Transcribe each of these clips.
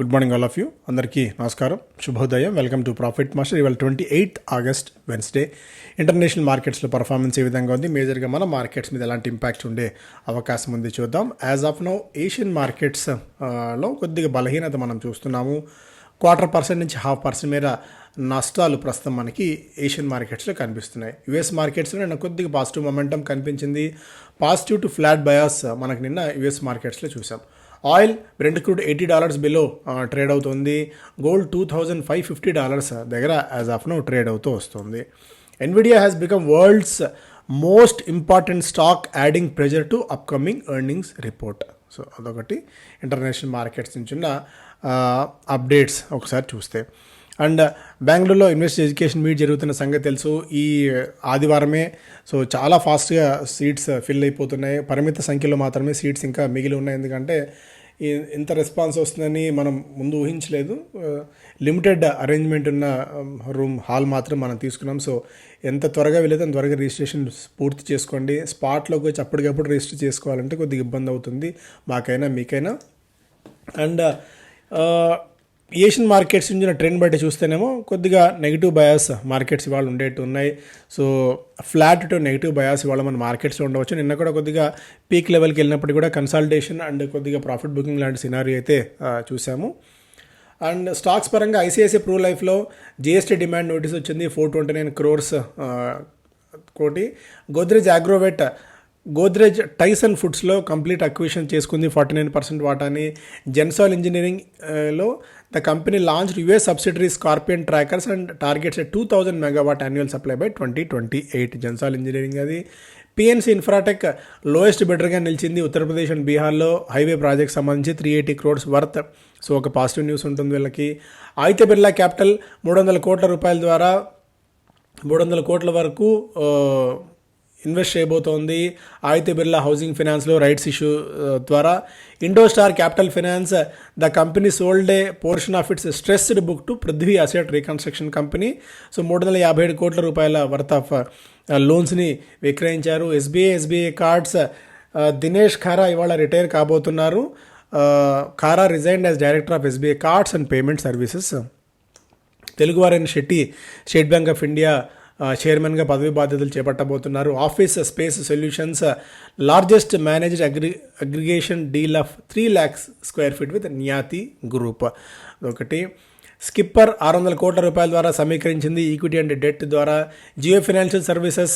Good morning all of you అందరికీ నమస్కారం. శుభోదయం. వెల్కమ్ టు ప్రాఫిట్ మాస్టర్ ఇవాళ twenty eighth August Wednesday international మార్కెట్స్లో పర్ఫార్మెన్స్ ఏ విధంగా ఉంది? మేజర్గా మన మార్కెట్స్ మీద ఎలాంటి ఇంపాక్ట్ ఉండే అవకాశం ఉంది చూద్దాం. యాజ్ ఆఫ్ నౌ ఏషియన్ మార్కెట్స్లో కొద్దిగా బలహీనత మనం చూస్తున్నాము. క్వార్టర్ పర్సెంట్ నుంచి హాఫ్ పర్సెంట్ మేర నష్టాలు ప్రస్తుతం మనకి ఏషియన్ మార్కెట్స్లో కనిపిస్తున్నాయి. యుఎస్ మార్కెట్స్లో నిన్న కొద్దిగా పాజిటివ్ మొమెంటం కనిపించింది. పాజిటివ్ టు ఫ్లాట్ బయాస్ మనకు నిన్న యుఎస్ మార్కెట్స్లో చూసాం. Oil brent crude eighty dollars below trade అవుతుంది. Gold two thousand five fifty dollars దగ్గర యాజ్ ఆఫ్ నో ట్రేడ్ అవుతూ వస్తుంది. Nvidia has become world's most important stock adding pressure to upcoming earnings report so అదొకటి. International markets నుంచి ఉన్న updates ఒకసారి చూస్తే. And బెంగళూరులో ఇన్వెస్ట్ ఎడ్యుకేషన్ మీట్ జరుగుతున్న సంగతి తెలుసు. ఈ ఆదివారమే సో చాలా ఫాస్ట్గా సీట్స్ ఫిల్ అయిపోతున్నాయి. పరిమిత సంఖ్యలో మాత్రమే సీట్స్ ఇంకా మిగిలి ఉన్నాయి. ఎందుకంటే ఇంత రెస్పాన్స్ వస్తుందని మనం ముందు ఊహించలేదు. Uh, లిమిటెడ్ అరేంజ్మెంట్ ఉన్న um, రూమ్ హాల్ మాత్రం మనం తీసుకున్నాం. సో ఎంత త్వరగా వెళ్ళేది అంత త్వరగా రిజిస్ట్రేషన్ పూర్తి చేసుకోండి. స్పాట్లోకి వచ్చి అప్పటికప్పుడు రిజిస్టర్ చేసుకోవాలంటే కొద్దిగా ఇబ్బంది అవుతుంది. మాకైనా మీకైనా. అండ్ uh, ఏషియన్ మార్కెట్స్ నుంచి ట్రెండ్ బట్టి చూస్తేనేమో కొద్దిగా నెగిటివ్ బయాస్ మార్కెట్స్ ఇవాళ ఉండేట్టు ఉన్నాయి. So flat to negative bias ఇవాళ మన మార్కెట్స్లో ఉండవచ్చు. నిన్న కూడా కొద్దిగా పీక్ లెవెల్కి వెళ్ళినప్పటికీ కూడా కన్సల్టేషన్ అండ్ కొద్దిగా ప్రాఫిట్ బుకింగ్ లాంటి సినారీ అయితే చూసాము అండ్ స్టాక్స్ పరంగా ఐసిఐసిఐ ప్రూ లైఫ్లో జిఎస్టీ డిమాండ్ నోటీస్ వచ్చింది ఫోర్ ట్వంటీ నైన్ క్రోర్స్ కోటి. గోద్రేజ్ అగ్రోవెట్ గోద్రేజ్ టైసన్ ఫుడ్స్లో కంప్లీట్ అక్విషన్ చేసుకుంది ఫార్టీ నైన్ పర్సెంట్ వాటాని జెన్సాల్ ఇంజనీరింగ్లో the company launch US subsidiary Scorpion Trackers and targets two thousand megawatt annual supply by twenty twenty eight Gensol Engineering అది. PNC Infratech lowest బెటర్గా నిలిచింది Uttar Pradesh and బీహార్లో. Highway project సంబంధించి three eighty crores worth so ఒక positive news ఉంటుంది వీళ్ళకి. Aditya Birla capital మూడు వందల కోట్ల రూపాయల ద్వారా మూడు వందల కోట్ల వరకు ఇన్వెస్ట్ చేయబోతోంది. ఆదిత్య బిర్లా హౌసింగ్ ఫినాన్స్లో రైట్స్ ఇష్యూ ద్వారా IndoStar capital finance the company sold a portion of its stressed book to Prithvi asset reconstruction company. So మూడు వందల యాభై ఏడు కోట్ల రూపాయల వర్త్ ఆఫ్ లోన్స్ని విక్రయించారు. SBI SBI Cards Dinesh Khara ఇవాళ రిటైర్ కాబోతున్నారు. Khara resigned as director of SBI Cards and Payment Services. తెలుగువారైన Shetty State Bank of India చైర్మన్గా పదవి బాధ్యతలు చేపట్టబోతున్నారు. Office space solutions largest managed agri aggregation deal of three lakhs square feet with Nyati group. ఒకటి Skipper ఆరు వందల కోట్ల రూపాయల ద్వారా సమీకరించింది. Equity and debt ద్వారా Jio financial services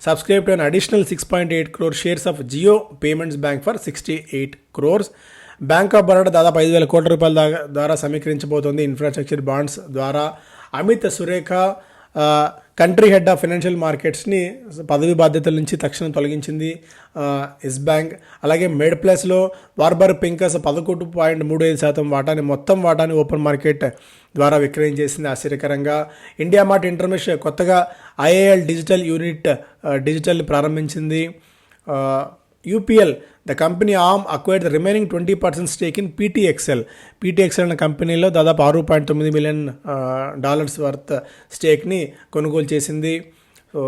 subscribe to an additional six point eight crore shares of Jio payments bank for sixty eight crores bank of Baroda దాదాపు ఐదు వేల కోట్ల రూపాయల దా- ద్వారా సమీకరించబోతోంది. ఇన్ఫ్రాస్ట్రక్చర్ బాండ్స్ ద్వారా. Amit Surekha country head of financial మార్కెట్స్ని పదవి బాధ్యతల నుంచి తక్షణం తొలగించింది ఎస్ బ్యాంక్ అలాగే మేడ్ ప్లస్లో వార్బర్ పింకస్ పదకొండు పాయింట్ మూడు ఐదు శాతం వాటాని మొత్తం వాటాని ఓపెన్ మార్కెట్ ద్వారా విక్రయించేసింది ఆశ్చర్యకరంగా. ఇండియా మార్ట్ ఇంటర్మిష్ కొత్తగా ఐఏఎల్ డిజిటల్ యూనిట్ డిజిటల్ ప్రారంభించింది. UPL the company um acquired the remaining twenty percent stake in PT Excel PT Excel అనే కంపెనీలో దాదాపు ఆరు పాయింట్ తొమ్మిది మిలియన్ డాలర్స్ వర్త్ స్టేక్ని కొనుగోలు చేసింది. సో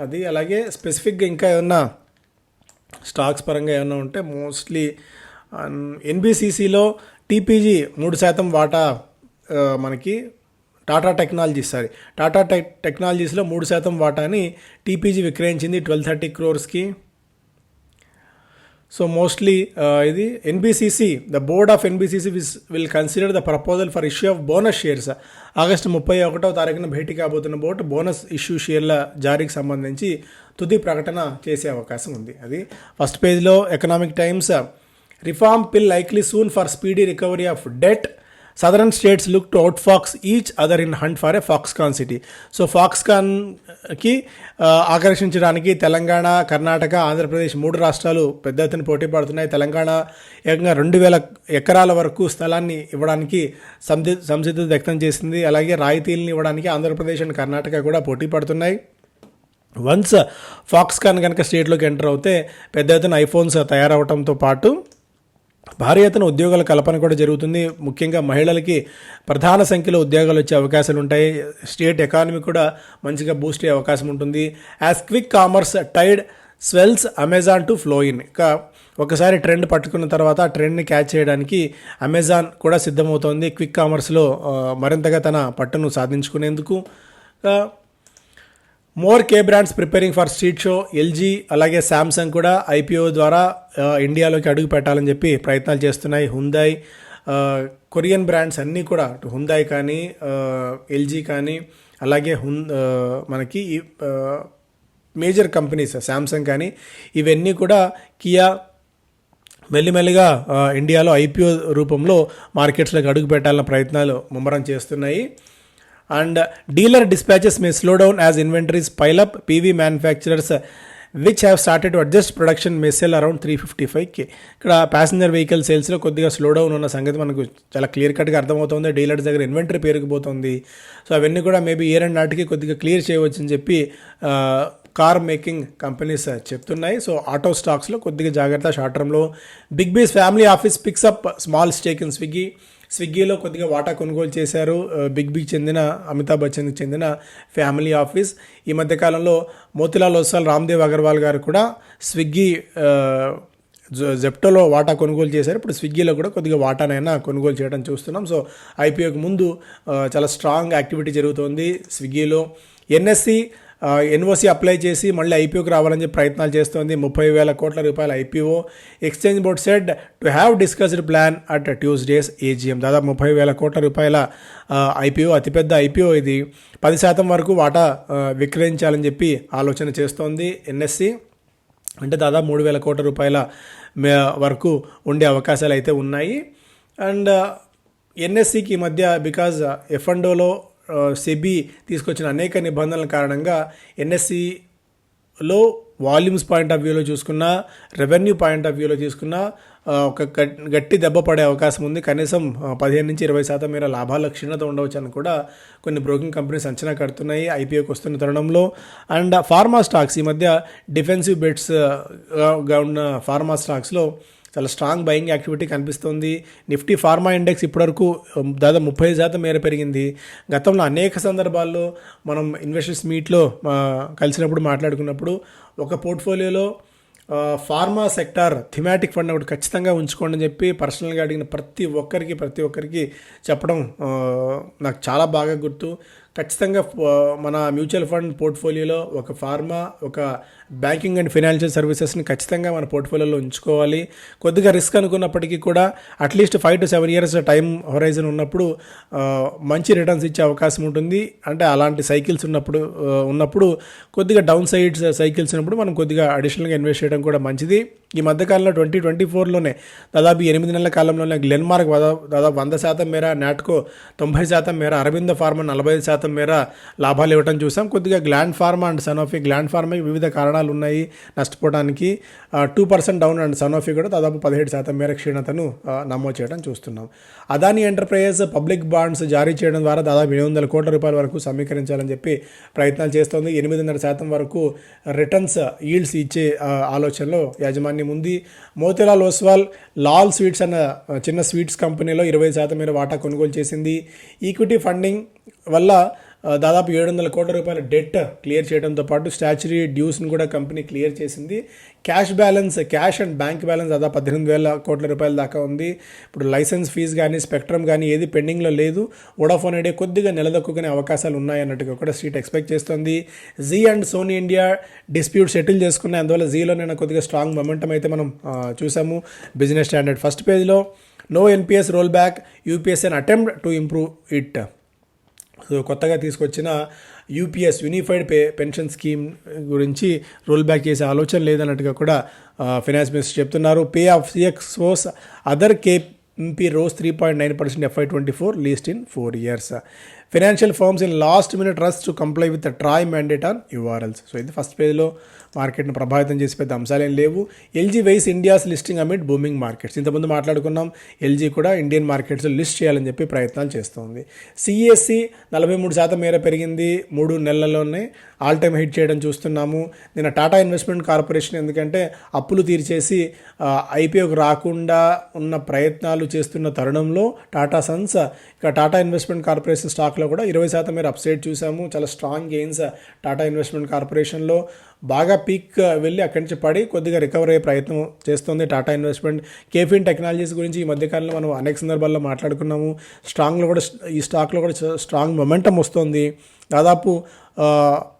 అది అలాగే స్పెసిఫిక్గా ఇంకా ఏమన్నా స్టాక్స్ పరంగా ఏమైనా ఉంటే మోస్ట్లీ ఎన్బిసిసిలో టీపీజీ మూడు శాతం వాటా మనకి Tata technologies sorry Tata tech టెక్నాలజీస్లో మూడు శాతం వాటాని టీపీజీ విక్రయించింది. ట్వెల్వ్ థర్టీ క్రోర్స్కి సో మోస్ట్లీ ఇది NBCC the board of NBCC will consider the proposal for issue of bonus shares August ముప్పై ఒకటో తారీఖున భేటీ కాబోతున్న బోర్డు బోనస్ ఇష్యూ షేర్ల జారీకి సంబంధించి తుది ప్రకటన చేసే అవకాశం ఉంది. అది ఫస్ట్ పేజ్లో Economic Times reform bill likely soon for speedy recovery of debt southern states look to outfox each other in hunt for a Foxconn city so ఫాక్స్కాన్కి ఆకర్షించడానికి తెలంగాణ కర్ణాటక ఆంధ్రప్రదేశ్ మూడు రాష్ట్రాలు పెద్ద ఎత్తున పోటీ పడుతున్నాయి. తెలంగాణ ఏకంగా రెండు వేల ఎకరాల వరకు స్థలాన్ని ఇవ్వడానికి సంసి సంసిద్ధత వ్యక్తం చేసింది. అలాగే రాయితీలను ఇవ్వడానికి ఆంధ్రప్రదేశ్ అండ్ కర్ణాటక కూడా పోటీ పడుతున్నాయి. వన్స్ ఫాక్స్కాన్ కనుక స్టేట్లోకి ఎంటర్ అవుతే పెద్ద ఎత్తున ఐఫోన్స్ తయారవడంతో పాటు భారీ ఎత్తున ఉద్యోగాల కల్పన కూడా జరుగుతుంది. ముఖ్యంగా మహిళలకి ప్రధాన సంఖ్యలో ఉద్యోగాలు వచ్చే అవకాశాలు ఉంటాయి. స్టేట్ ఎకానమీ కూడా మంచిగా బూస్ట్ అయ్యే అవకాశం ఉంటుంది. As quick commerce tide swells Amazon to flow in ఒకసారి ట్రెండ్ పట్టుకున్న తర్వాత ఆ ట్రెండ్ని క్యాచ్ చేయడానికి అమెజాన్ కూడా సిద్ధమవుతోంది. క్విక్ కామర్స్లో మరింతగా తన పట్టును సాధించుకునేందుకు. More K brands preparing for street show LG అలాగే శాంసంగ్ కూడా ఐపీఓ ద్వారా ఇండియాలోకి అడుగు పెట్టాలని చెప్పి ప్రయత్నాలు చేస్తున్నాయి. హుందాయ్ కొరియన్ బ్రాండ్స్ అన్నీ కూడా హుందాయ్ కానీ ఎల్జీ కానీ అలాగే హున్ మనకి మేజర్ కంపెనీస్ శాంసంగ్ కానీ ఇవన్నీ కూడా కియా మెల్లిమెల్లిగా ఇండియాలో ఐపీఓ రూపంలో మార్కెట్స్లోకి అడుగు పెట్టాలన్న ప్రయత్నాలు ముమ్మరం చేస్తున్నాయి. And dealer dispatches may slow down as inventories pile up PV manufacturers which have started to adjust production may sell around three fifty five K ఇక్కడ ప్యాసింజర్ వెహికల్ సేల్స్లో కొద్దిగా స్లో డౌన్ ఉన్న సంగతి మనకు చాలా క్లియర్ కట్గా అర్థమవుతుంది. డీలర్స్ దగ్గర ఇన్వెంటరీ పెరిగిపోతుంది సో అవన్నీ కూడా మేబీ ఇయర్ అండ్ నాటికి కొద్దిగా క్లియర్ చేయవచ్చు అని చెప్పి కార్ మేకింగ్ కంపెనీస్ చెప్తున్నాయి. సో ఆటో స్టాక్స్లో కొద్దిగా జాగ్రత్త. షార్ట్ టర్మ్లో big bees family office picks up small stake in Swiggy స్విగ్గీలో కొద్దిగా వాటా కొనుగోలు చేశారు. బిగ్ బిగ్ చెందిన అమితాబ్ బచ్చన్కి చెందిన ఫ్యామిలీ ఆఫీస్. ఈ మధ్యకాలంలో మోతిలాల్ ఒస్వాల్ రామ్దేవ్ అగర్వాల్ గారు కూడా స్విగ్గీ జెప్టోలో వాటా కొనుగోలు చేశారు. ఇప్పుడు స్విగ్గీలో కూడా కొద్దిగా వాటానైనా కొనుగోలు చేయడం చూస్తున్నాం. సో ఐపీఓకి ముందు చాలా స్ట్రాంగ్ యాక్టివిటీ జరుగుతోంది స్విగ్గీలో. ఎన్ఎస్సి ఎన్ఓసి అప్లై చేసి మళ్ళీ ఐపీఓకి రావాలని చెప్పి ప్రయత్నాలు చేస్తోంది. ముప్పై వేల కోట్ల రూపాయల IPO. Exchange board said to have discussed plan at Tuesday's AGM దాదాపు ముప్పై వేల కోట్ల రూపాయల ఐపీఓ అతిపెద్ద ఐపీఓ ఇది. పది శాతం వరకు వాటా విక్రయించాలని చెప్పి ఆలోచన చేస్తోంది ఎన్ఎస్సి. అంటే దాదాపు మూడు వేల కోట్ల రూపాయల వరకు ఉండే అవకాశాలు అయితే ఉన్నాయి. అండ్ ఎన్ఎస్సికి ఈ మధ్య బికాజ్ ఎఫ్ఎండోలో సెబీ తీసుకొచ్చిన అనేక నిబంధనల కారణంగా ఎన్ఎస్సిలో వాల్యూమ్స్ పాయింట్ ఆఫ్ వ్యూలో చూసుకున్నా రెవెన్యూ పాయింట్ ఆఫ్ వ్యూలో చూసుకున్నా ఒక గట్టి దెబ్బ పడే అవకాశం ఉంది. కనీసం పదిహేను నుంచి ఇరవై శాతం మేర లాభాల క్షీణత ఉండవచ్చు అని కూడా కొన్ని బ్రోకింగ్ కంపెనీస్ అంచనా కడుతున్నాయి ఐపీఓకి వస్తున్న తరుణంలో. అండ్ ఫార్మా స్టాక్స్ ఈ మధ్య డిఫెన్సివ్ బెట్స్గా ఉన్న ఫార్మా స్టాక్స్లో చాలా స్ట్రాంగ్ బయింగ్ యాక్టివిటీ కనిపిస్తుంది. నిఫ్టీ ఫార్మా ఇండెక్స్ ఇప్పటివరకు దాదాపు ముప్పై శాతం మేర పెరిగింది. గతంలో అనేక సందర్భాల్లో మనం ఇన్వెస్టర్స్ మీట్లో కలిసినప్పుడు మాట్లాడుకున్నప్పుడు ఒక పోర్ట్ఫోలియోలో ఫార్మా సెక్టార్ థిమాటిక్ ఫండ్ ఒకటి ఖచ్చితంగా ఉంచుకోండి అని చెప్పి పర్సనల్గా అడిగిన ప్రతి ఒక్కరికి ప్రతి ఒక్కరికి చెప్పడం నాకు చాలా బాగా గుర్తు. ఖచ్చితంగా మన మ్యూచువల్ ఫండ్ పోర్ట్ఫోలియోలో ఒక ఫార్మా ఒక బ్యాంకింగ్ అండ్ ఫైనాన్షియల్ సర్వీసెస్ని ఖచ్చితంగా మన పోర్ట్ఫోలియోలో ఉంచుకోవాలి. కొద్దిగా రిస్క్ అనుకున్నప్పటికీ కూడా at least five to seven years time horizon ఉన్నప్పుడు మంచి రిటర్న్స్ ఇచ్చే అవకాశం ఉంటుంది. అంటే అలాంటి సైకిల్స్ ఉన్నప్పుడు ఉన్నప్పుడు కొద్దిగా డౌన్ సైడ్స్ సైకిల్స్ ఉన్నప్పుడు మనం కొద్దిగా అడిషనల్గా ఇన్వెస్ట్ చేయడం కూడా మంచిది. ఈ మధ్యకాలంలో ట్వంటీ ట్వంటీ ఫోర్లోనే దాదాపు ఎనిమిది నెలల కాలంలోనే గ్లెన్మార్క్ దాదాపు వంద శాతం మేర నాట్కో తొంభై శాతం మేర అరవింద ఫార్మా నలభై ఐదు శాతం మేర లాభాలు ఇవ్వడం చూసాం. కొద్దిగా Gland Pharma and Sanofi Gland Pharma వివిధ కారణాలు ఉన్నాయి నష్టపోవడానికి two percent down and Sanofi కూడా దాదాపు పదిహేడు శాతం మేర క్షీణతను నమోదు చేయడం చూస్తున్నాం. అదాని ఎంటర్ప్రైజెస్ పబ్లిక్ బాండ్స్ జారీ చేయడం ద్వారా దాదాపు ఎనిమిది వందల కోట్ల రూపాయల వరకు సమీకరించాలని చెప్పి ప్రయత్నాలు చేస్తోంది. ఎనిమిదిన్నర శాతం వరకు రిటర్న్స్ ఈల్డ్స్ ఇచ్చే ఆలోచనలో యాజమాన్యం ముందు మోతిలాల్ ఓస్వాల్ లాల్ స్వీట్స్ అన్న చిన్న స్వీట్స్ కంపెనీలో ఇరవై శాతం మేర వాటా కొనుగోలు చేసింది. ఈక్విటీ ఫండింగ్ వల్ల దాదాపు ఏడు వందల కోట్ల రూపాయల డెట్ క్లియర్ చేయడంతో పాటు స్టాచ్యురీ డ్యూస్ని కూడా కంపెనీ క్లియర్ చేసింది. Cash balance cash and bank balance దాదాపు పద్దెనిమిది వేల కోట్ల రూపాయల దాకా ఉంది. ఇప్పుడు లైసెన్స్ ఫీజు కానీ స్పెక్ట్రమ్ కానీ ఏది పెండింగ్లో లేదు. వోడాఫోన్ ఐడియా కొద్దిగా నిలదొక్కునే అవకాశాలు ఉన్నాయన్నట్టుగా కూడా స్ట్రీట్ ఎక్స్పెక్ట్ చేస్తుంది. Zee and Sony India dispute settle చేసుకున్నాయి. అందువల్ల జీలో నేను కొద్దిగా స్ట్రాంగ్ మొమెంటం అయితే మనం చూసాము. బిజినెస్ స్టాండర్డ్ ఫస్ట్ పేజ్లో no NPS roll back UPS an attempt to improve it so కొత్తగా తీసుకొచ్చిన UPS unified pay pension scheme గురించి రోల్ బ్యాక్ చేసే ఆలోచన లేదన్నట్టుగా కూడా ఫైనాన్స్ మినిస్టర్ చెప్తున్నారు. Pay of CXOs other KP rose three point nine percent FY twenty four least in four years financial firms in last minute rush to comply with TRAI mandate on URLs so ఇది first పేజ్లో మార్కెట్ను ప్రభావితం చేసే పెద్ద అంశాలేం లేవు. LG wise India's listing amid booming markets. ఇంతకుముందు మాట్లాడుకున్నాం ఎల్జీ కూడా ఇండియన్ మార్కెట్స్లో లిస్ట్ చేయాలని చెప్పి ప్రయత్నాలు చేస్తోంది. సిఎస్సి నలభై మూడు శాతం మేర పెరిగింది మూడు నెలల్లోనే ఆల్ టైమ్ హిట్ చేయడం చూస్తున్నాము. నిన్న టాటా ఇన్వెస్ట్మెంట్ కార్పొరేషన్ ఎందుకంటే అప్పులు తీర్చేసి ఐపీఓకి రాకుండా ఉన్న ప్రయత్నాలు చేస్తున్న తరుణంలో టాటా సన్స్ ఇక టాటా ఇన్వెస్ట్మెంట్ కార్పొరేషన్ స్టాక్లో కూడా ఇరవై శాతం మేర అప్సైడ్ చూసాము చాలా స్ట్రాంగ్ గెయిన్స్ టాటా ఇన్వెస్ట్మెంట్ కార్పొరేషన్లో. బాగా పీక్ uh, వెళ్ళి అక్కడి నుంచి పడి కొద్దిగా రికవర్ అయ్యే ప్రయత్నం చేస్తుంది టాటా ఇన్వెస్ట్మెంట్ కేఫిన్ టెక్నాలజీస్ గురించి ఈ మధ్యకాలంలో మనం అనేక సందర్భాల్లో మాట్లాడుకున్నాము. స్ట్రాంగ్లో కూడా ఈ స్టాక్లో కూడా స్ట్రాంగ్ మొమెంటం వస్తుంది. దాదాపు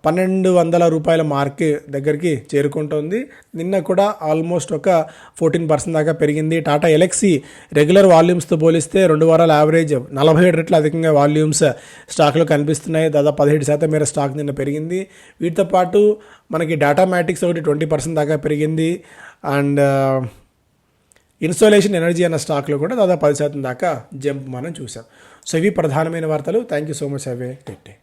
పన్నెండు వందల రూపాయల మార్క్ దగ్గరికి చేరుకుంటుంది. నిన్న కూడా ఆల్మోస్ట్ ఒక ఫోర్టీన్ పర్సెంట్ దాకా పెరిగింది. టాటా ఎలక్సీ రెగ్యులర్ వాల్యూమ్స్తో పోలిస్తే రెండు వారాల యావరేజ్ నలభై ఏడు రెట్లు అధికంగా వాల్యూమ్స్ స్టాక్లో కనిపిస్తున్నాయి. దాదాపు పదిహేడు శాతం మేర స్టాక్ నిన్న పెరిగింది. వీటితో పాటు మనకి డాటా మ్యాటిక్స్ ఒకటి ట్వంటీ పర్సెంట్ దాకా పెరిగింది. అండ్ ఇన్స్టాలేషన్ ఎనర్జీ అన్న స్టాక్లో కూడా దాదాపు పది శాతం దాకా జంప్ మనం చూసాం సో ఇవి ప్రధానమైన వార్తలు. థ్యాంక్ యూ సో మచ్ అవే టెట్టే